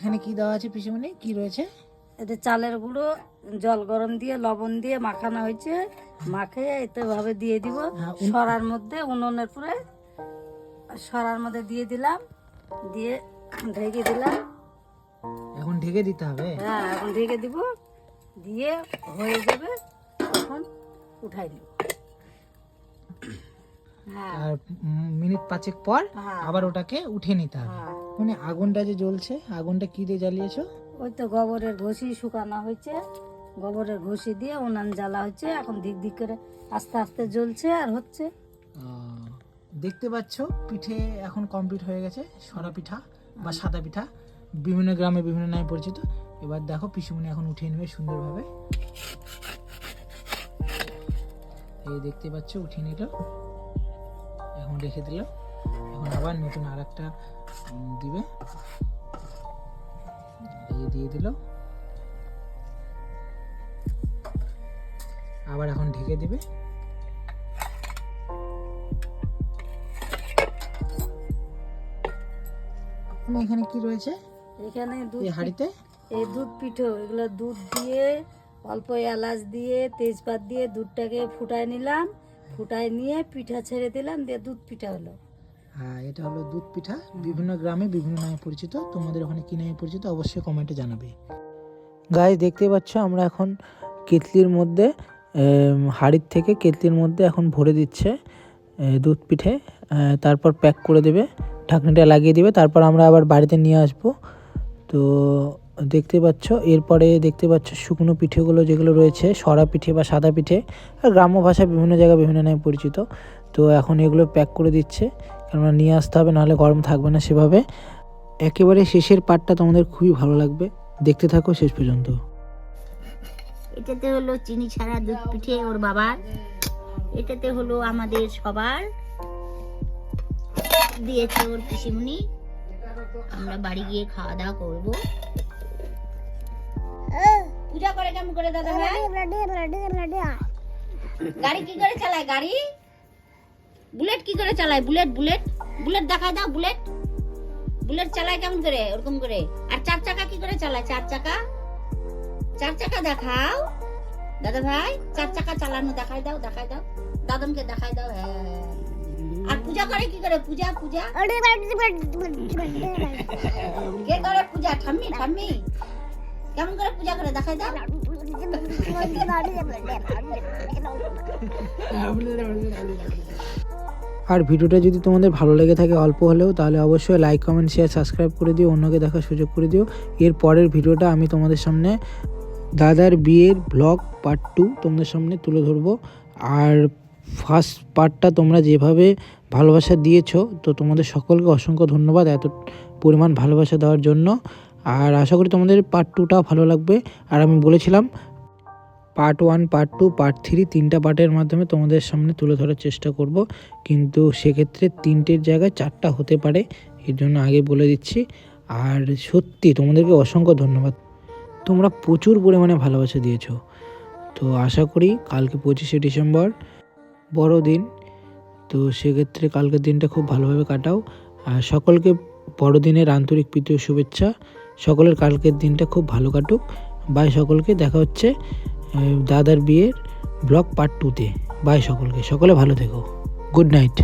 এখানে কি দেওয়া আছে পিসিমণি? কি রয়েছে? এতে চালের গুঁড়ো জল গরম দিয়ে লবণ দিয়ে মাখানো হয়েছে। মাখে এতে ভাবে দিয়ে দিব। হ্যাঁ, সরার মধ্যে উনুনের পরে সরার মধ্যে দিয়ে দিলাম। দিয়ে ঢেকে দিলাম। এখন ঢেকে দিতে হবে? হ্যাঁ এখন ঢেকে দিব। দিয়ে হয়ে যাবে তখন উঠাই দিব হ্যাঁ। আর মিনিট পাঁচেক পর হ্যাঁ। আবার ওটাকে উঠে নিতে হবে। মানে আগুনটা যে জ্বলছে আগুনটা কি দিয়ে জ্বালিয়েছো? ওই তো গোবরের ঘষি শুকানো হয়েছে। গোবরের ঘষি দিয়ে উনান জ্বালা হচ্ছে এখন দিক দিক করে আস্তে আস্তে জ্বলছে আর হচ্ছে। দেখতে পাচ্ছ পিঠে এখন কমপ্লিট হয়ে গেছে সরা পিঠা বা সাদা পিঠা বিভিন্ন গ্রামে বিভিন্ন নামে পরিচিত। এবার দেখো পিসুমনি এখন উঠিয়ে নেবে সুন্দরভাবে। এই দেখতে পাচ্ছ উঠিয়ে নিল এখন রেখে দিল। এখন আবার নতুন আর একটা দিবে। এই দিয়ে দিল। আবার এখন ঢেকে দিবে। এখানে কি রয়েছে? এখানে দুধ এই হাঁড়িতে? এই দুধ পিঠো এগুলো দুধ দিয়ে অল্প এলাচ দিয়ে তেজপাত দিয়ে দুধটাকে ফুটায় নিলাম। ফুটায় নিয়ে পিঠা ছেড়ে দিলাম দিয়ে দুধ পিঠা হলো। এটা হলো দুধ পিঠা। বিভিন্ন গ্রামে বিভিন্ন নামে পরিচিত। তোমাদের ওখানে কি নামে পরিচিত অবশ্যই কমেন্টে জানাবে। গায়ে দেখতে পাচ্ছ আমরা এখন কেতলির মধ্যে হাঁড়ির থেকে কেতলির মধ্যে এখন ভরে দিচ্ছে দুধ পিঠে। তারপর প্যাক করে দেবে ঢাকনিটা লাগিয়ে দেবে। তারপর আমরা আবার বাড়িতে নিয়ে আসব। তো দেখতে পাচ্ছ এরপরে দেখতে পাচ্ছ শুকনো পিঠেগুলো যেগুলো রয়েছে সরা পিঠে বা সাদা পিঠে আর গ্রাম্য ভাষায় বিভিন্ন জায়গায় বিভিন্ন নামে পরিচিত। তো এখন এগুলো প্যাক করে দিচ্ছে। কেননা নিয়ে আসতে হবে, নাহলে গরম থাকবে না সেভাবে। একেবারে শেষের পার্টটা তোমাদের খুবই ভালো লাগবে। দেখতে থাকো শেষ পর্যন্ত। এটাতে হলো চিনি ছাড়া দুধ পিঠে ওর বাবার। এটাতে হলো আমাদের সবার। দিয়েছে ওর পিসিমণি। আমরা বাড়ি গিয়ে খাওয়া দাওয়া করব। পূজা করে কেমন করে দাদা গাড়ি কি করে চালায়? গাড়ি? বুলেট কি করে চালায়? বুলেট বুলেট বুলেট দেখায় দাও বুলেট বুলেট চালায় কেমন করে? ওরকম করে। আর চার চাকা কি করে চালায়? চার চাকা? চার চাকা দেখাও। দাদা ভাই চার চাকা চালানো দেখাই দাও দেখাই দাও। দাদনকে দেখায় দাও হ্যাঁ আর পূজা করে কি করে? পূজা পূজা? কে করে পূজা? ঠাম্মি ঠাম্মি। কেমন করে পূজা করে? দেখাই দাও। আর ভিডিওটা যদি তোমাদের ভালো লেগে থাকে অল্প হলেও, তাহলে অবশ্যই লাইক কমেন্ট শেয়ার সাবস্ক্রাইব করে দিও, অন্যকে দেখার সুযোগ করে দিও। এর পরের ভিডিওটা আমি তোমাদের সামনে দাদার বিয়ের ব্লগ পার্ট টু তোমাদের সামনে তুলে ধরবো। আর ফার্স্ট পার্টটা তোমরা যেভাবে ভালোবাসা দিয়েছ, তো তোমাদের সকলকে অসংখ্য ধন্যবাদ এত পরিমাণ ভালোবাসা দেওয়ার জন্য। আর আশা করি তোমাদের পার্ট টুটাও ভালো লাগবে। আর আমি বলেছিলাম part one part two part three তিনটা পার্টের মাধ্যমে তোমাদের সামনে তুলে ধরার চেষ্টা করব। কিন্তু সেক্ষেত্রে তিনটের জায়গায় চারটা হতে পারে, এর জন্য আগে বলে দিচ্ছি। আর সত্যি তোমাদেরকে অসংখ্য ধন্যবাদ। তোমরা প্রচুর পরিমাণে ভালোবাসা দিয়েছ। তো আশা করি কালকে পঁচিশে ডিসেম্বর বড়দিন। তো সেক্ষেত্রে কালকের দিনটা খুব ভালোভাবে কাটাও। আর সকলকে বড়দিনের আন্তরিক প্রীতি ও শুভেচ্ছা। সকলের কালকের দিনটা খুব ভালো কাটুক। বাই সকলকে, দেখা হচ্ছে। দাদার বিয়ের ব্লগ পার্ট টুতে বাই সকলকে। সকলে ভালো থেকো। Good night.